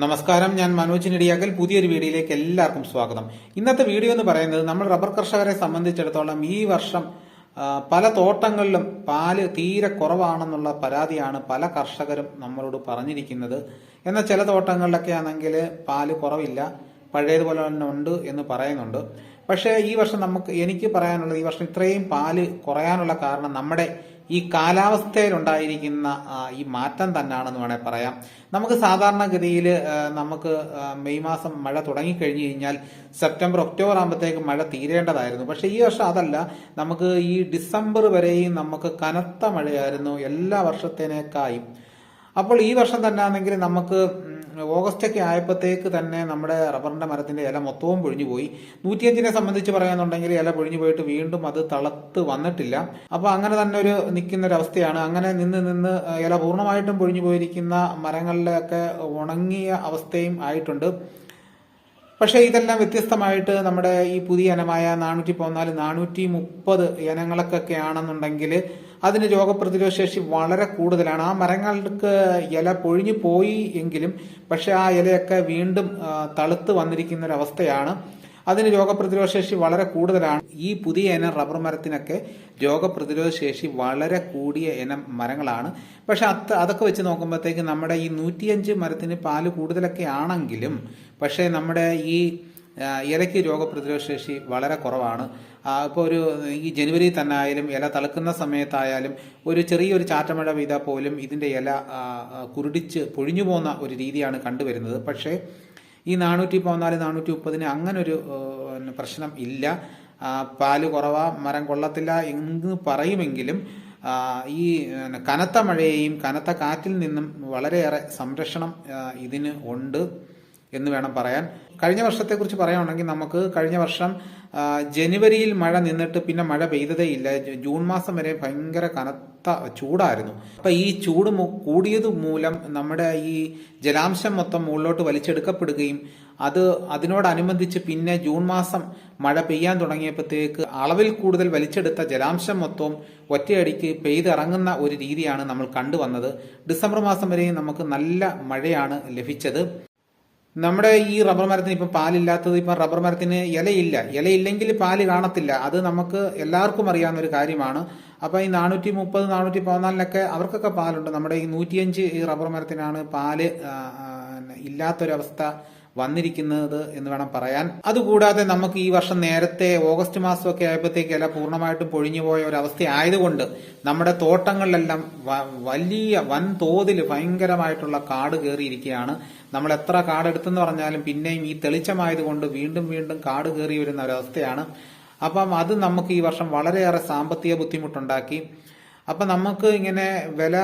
നമസ്കാരം ഞാൻ മനോജ് നെടിയാക്കൽ. പുതിയൊരു വീഡിയോയിലേക്ക് എല്ലാവർക്കും സ്വാഗതം. ഇന്നത്തെ വീഡിയോ എന്ന് പറയുന്നത് നമ്മൾ റബ്ബർ കർഷകരെ സംബന്ധിച്ചിടത്തോളം ഈ വർഷം പല തോട്ടങ്ങളിലും പാൽ തീരെ കുറവാണെന്നുള്ള പരാതിയാണ് പല കർഷകരും നമ്മളോട് പറഞ്ഞിരിക്കുന്നത്. എന്നാൽ ചില തോട്ടങ്ങളിലൊക്കെ ആണെങ്കിൽ പാൽ കുറവില്ല പഴയതുപോലെ തന്നെ ഉണ്ട് എന്ന് പറയുന്നുണ്ട്. പക്ഷേ ഈ വർഷം നമുക്ക് എനിക്ക് പറയാനുള്ളത് ഈ വർഷം ഇത്രയും പാൽ കുറയാനുള്ള കാരണം നമ്മുടെ ഈ കാലാവസ്ഥയിലുണ്ടായിരിക്കുന്ന ഈ മാറ്റം തന്നെയാണെന്ന് വേണേൽ പറയാം. നമുക്ക് സാധാരണഗതിയിൽ നമുക്ക് മെയ് മാസം മഴ തുടങ്ങിക്കഴിഞ്ഞു കഴിഞ്ഞാൽ സെപ്റ്റംബർ ഒക്ടോബർ ആകുമ്പോഴത്തേക്ക് മഴ തീരേണ്ടതായിരുന്നു. പക്ഷേ ഈ വർഷം അതല്ല. നമുക്ക് ഈ ഡിസംബർ വരെയും നമുക്ക് കനത്ത മഴയായിരുന്നു എല്ലാ വർഷത്തേനേക്കായും. അപ്പോൾ ഈ വർഷം തന്നെ ആണെങ്കിൽ നമുക്ക് ഉം, ഓഗസ്റ്റ് ഒക്കെ ആയപ്പോഴത്തേക്ക് തന്നെ നമ്മുടെ റബ്ബറിന്റെ മരത്തിന്റെ ഇല മൊത്തവും പൊഴിഞ്ഞു പോയി നൂറ്റിയഞ്ചിനെ സംബന്ധിച്ച് പറയാന്നുണ്ടെങ്കിൽ ഇല പൊഴിഞ്ഞു പോയിട്ട് വീണ്ടും അത് തളത്ത് വന്നിട്ടില്ല. അപ്പൊ അങ്ങനെ തന്നെ ഒരു നിൽക്കുന്ന ഒരു അവസ്ഥയാണ് അങ്ങനെ നിന്ന് നിന്ന് ഇല പൂർണമായിട്ടും പൊഴിഞ്ഞു പോയിരിക്കുന്ന മരങ്ങളിലൊക്കെ ഉണങ്ങിയ അവസ്ഥയും ആയിട്ടുണ്ട്. പക്ഷേ ഇതെല്ലാം വ്യത്യസ്തമായിട്ട് നമ്മുടെ ഈ പുതിയ ഇനമായ നാനൂറ്റി പതിനാല് നാനൂറ്റി മുപ്പത് ഇനങ്ങളൊക്കെ ആണെന്നുണ്ടെങ്കിൽ അതിന് രോഗപ്രതിരോധ ശേഷി വളരെ കൂടുതലാണ്. ആ മരങ്ങൾക്ക് ഇല പൊഴിഞ്ഞു പോയി എങ്കിലും പക്ഷെ ആ ഇലയൊക്കെ വീണ്ടും തളുത്ത് വന്നിരിക്കുന്ന ഒരു അവസ്ഥയാണ് അതിന് രോഗപ്രതിരോധ ശേഷി വളരെ കൂടുതലാണ്. ഈ പുതിയ ഇനം റബ്ബർ മരത്തിനൊക്കെ രോഗപ്രതിരോധ ശേഷി വളരെ കൂടിയ ഇനം മരങ്ങളാണ്. പക്ഷെ അത് അതൊക്കെ വെച്ച് നോക്കുമ്പോഴത്തേക്ക് നമ്മുടെ ഈ നൂറ്റിയഞ്ച് മരത്തിന് പാൽ കൂടുതലൊക്കെ ആണെങ്കിലും പക്ഷേ നമ്മുടെ ഈ ഇലയ്ക്ക് രോഗപ്രതിരോധ ശേഷി വളരെ കുറവാണ്. ഇപ്പോൾ ഒരു ഈ ജനുവരി തന്നെ ആയാലും ഇല തളുക്കുന്ന സമയത്തായാലും ഒരു ചെറിയൊരു ചാറ്റമഴ പെയ്താൽ പോലും ഇതിന്റെ ഇല കുരുടിച്ച് പൊഴിഞ്ഞു പോകുന്ന ഒരു രീതിയാണ് കണ്ടുവരുന്നത്. പക്ഷേ ഈ നാനൂറ്റി പതിനാല് നാനൂറ്റി മുപ്പതിന് അങ്ങനെ ഒരു പ്രശ്നം ഇല്ല. പാൽ കുറവാ മരം കൊള്ളത്തില്ല എന്ന് പറയുമെങ്കിലും ഈ കനത്ത മഴയെയും കനത്ത കാറ്റിൽ നിന്നും വളരെയേറെ സംരക്ഷണം ഇതിന് ഉണ്ട്. എന്ന് വേണം പറയാൻ. കഴിഞ്ഞ വർഷത്തെക്കുറിച്ച് പറയുകയാണെങ്കിൽ നമുക്ക് കഴിഞ്ഞ വർഷം ജനുവരിയിൽ മഴ നിന്നിട്ട് പിന്നെ മഴ പെയ്തതേ ഇല്ല ജൂൺ മാസം വരെ ഭയങ്കര കനത്ത ചൂടായിരുന്നു. അപ്പൊ ഈ ചൂട് കൂടിയത് മൂലം നമ്മുടെ ഈ ജലാംശം മൊത്തം മുകളിലോട്ട് വലിച്ചെടുക്കപ്പെടുകയും അത് അതിനോടനുബന്ധിച്ച് പിന്നെ ജൂൺ മാസം മഴ പെയ്യാൻ തുടങ്ങിയപ്പോഴത്തേക്ക് അളവിൽ കൂടുതൽ വലിച്ചെടുത്ത ജലാംശം മൊത്തവും ഒറ്റയടിക്ക് പെയ്തിറങ്ങുന്ന ഒരു രീതിയാണ് നമ്മൾ കണ്ടുവന്നത്. ഡിസംബർ മാസം വരെയും നമുക്ക് നല്ല മഴയാണ് ലഭിച്ചത്. നമ്മുടെ ഈ റബ്ബർ മരത്തിന് ഇപ്പം പാലില്ലാത്തത് ഇപ്പം റബ്ബർ മരത്തിന് ഇലയില്ല. ഇലയില്ലെങ്കിൽ പാൽ കാണത്തില്ല. അത് നമുക്ക് എല്ലാവർക്കും അറിയാവുന്ന ഒരു കാര്യമാണ്. അപ്പം ഈ നാനൂറ്റി മുപ്പത് നാനൂറ്റി പതിനാലിനൊക്കെ അവർക്കൊക്കെ പാലുണ്ട്. നമ്മുടെ ഈ നൂറ്റിയഞ്ച് ഈ റബ്ബർ മരത്തിനാണ് പാൽ ഇല്ലാത്തൊരവസ്ഥ. വന്നിരിക്കുന്നത് എന്ന് വേണം പറയാൻ. അതുകൂടാതെ നമുക്ക് ഈ വർഷം നേരത്തെ ഓഗസ്റ്റ് മാസമൊക്കെ ആയപ്പോഴത്തേക്ക് ഇല പൂർണമായിട്ടും പൊഴിഞ്ഞു പോയ അവസ്ഥ ആയതുകൊണ്ട് നമ്മുടെ തോട്ടങ്ങളിലെല്ലാം വലിയ വലിയ വൻതോതിൽ ഭയങ്കരമായിട്ടുള്ള കാട് കയറിയിരിക്കുകയാണ്. നമ്മൾ എത്ര കാടെടുത്തെന്ന് പറഞ്ഞാലും പിന്നെയും ഈ തെളിച്ചമായതുകൊണ്ട് വീണ്ടും വീണ്ടും കാട് കയറി വരുന്ന ഒരവസ്ഥയാണ്. അപ്പം അത് നമുക്ക് ഈ വർഷം വളരെയേറെ സാമ്പത്തിക ബുദ്ധിമുട്ടുണ്ടാക്കി. അപ്പം നമുക്ക് ഇങ്ങനെ വില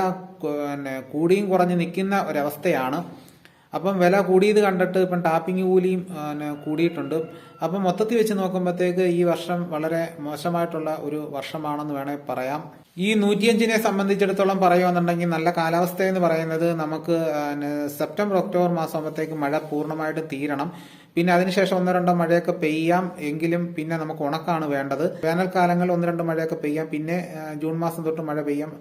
കൂടിയും കുറഞ്ഞ് നിൽക്കുന്ന ഒരവസ്ഥയാണ്. അപ്പം വില കൂടിയത് കണ്ടിട്ട് ഇപ്പം ടാപ്പിംഗ് കൂലിയും കൂടിയിട്ടുണ്ട്. അപ്പം മൊത്തത്തിൽ വെച്ച് നോക്കുമ്പോഴത്തേക്ക് ഈ വർഷം വളരെ മോശമായിട്ടുള്ള ഒരു വർഷമാണെന്ന് വേണേൽ പറയാം. ഈ നൂറ്റിയഞ്ചിനെ സംബന്ധിച്ചിടത്തോളം പറയുകയാണെന്നുണ്ടെങ്കിൽ നല്ല കാലാവസ്ഥ എന്ന് പറയുന്നത് നമുക്ക് സെപ്റ്റംബർ ഒക്ടോബർ മാസം ആകുമ്പോഴത്തേക്ക് മഴ പൂർണമായിട്ടും തീരണം. പിന്നെ അതിനുശേഷം ഒന്നോ രണ്ടോ മഴയൊക്കെ പെയ്യാം എങ്കിലും പിന്നെ നമുക്ക് ഉണക്കാണ് വേണ്ടത്. വേനൽക്കാലങ്ങളിൽ ഒന്ന് രണ്ടോ മഴയൊക്കെ പെയ്യാം. പിന്നെ ജൂൺ മാസം തൊട്ട് മഴ പെയ്യാം.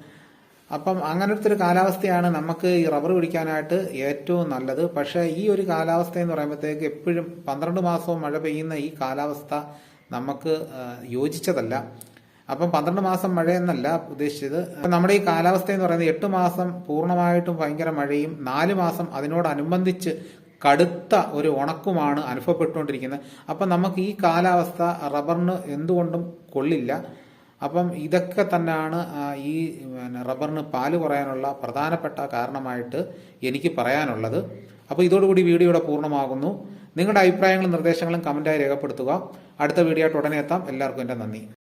അപ്പം അങ്ങനത്തെ ഒരു കാലാവസ്ഥയാണ് നമുക്ക് ഈ റബ്ബർ പിടിക്കാനായിട്ട് ഏറ്റവും നല്ലത്. പക്ഷേ ഈ ഒരു കാലാവസ്ഥ എന്ന് പറയുമ്പോഴത്തേക്ക് എപ്പോഴും പന്ത്രണ്ട് മാസവും മഴ പെയ്യുന്ന ഈ കാലാവസ്ഥ നമുക്ക് യോജിച്ചതല്ല. അപ്പം പന്ത്രണ്ട് മാസം മഴയെന്നല്ല ഉദ്ദേശിച്ചത്. നമ്മുടെ ഈ കാലാവസ്ഥ എന്ന് പറയുന്നത് എട്ട് മാസം പൂർണമായിട്ടും ഭയങ്കര മഴയും നാല് മാസം അതിനോടനുബന്ധിച്ച് കടുത്ത ഒരു ഉണക്കുമാണ് അനുഭവപ്പെട്ടുകൊണ്ടിരിക്കുന്നത്. അപ്പം നമുക്ക് ഈ കാലാവസ്ഥ റബ്ബറിന് എന്തുകൊണ്ടും കൊള്ളില്ല. അപ്പം ഇതൊക്കെ തന്നെയാണ് ഈ റബ്ബറിന് പാൽ കുറയാനുള്ള പ്രധാനപ്പെട്ട കാരണമായിട്ട് എനിക്ക് പറയാനുള്ളത്. അപ്പോൾ ഇതോടുകൂടി വീഡിയോ ഇവിടെ പൂർണമാകുന്നു. നിങ്ങളുടെ അഭിപ്രായങ്ങളും നിർദ്ദേശങ്ങളും കമന്റായി രേഖപ്പെടുത്തുക. അടുത്ത വീഡിയോ ആയിട്ട് ഉടനെ എത്താം. എല്ലാവർക്കും എന്റെ നന്ദി.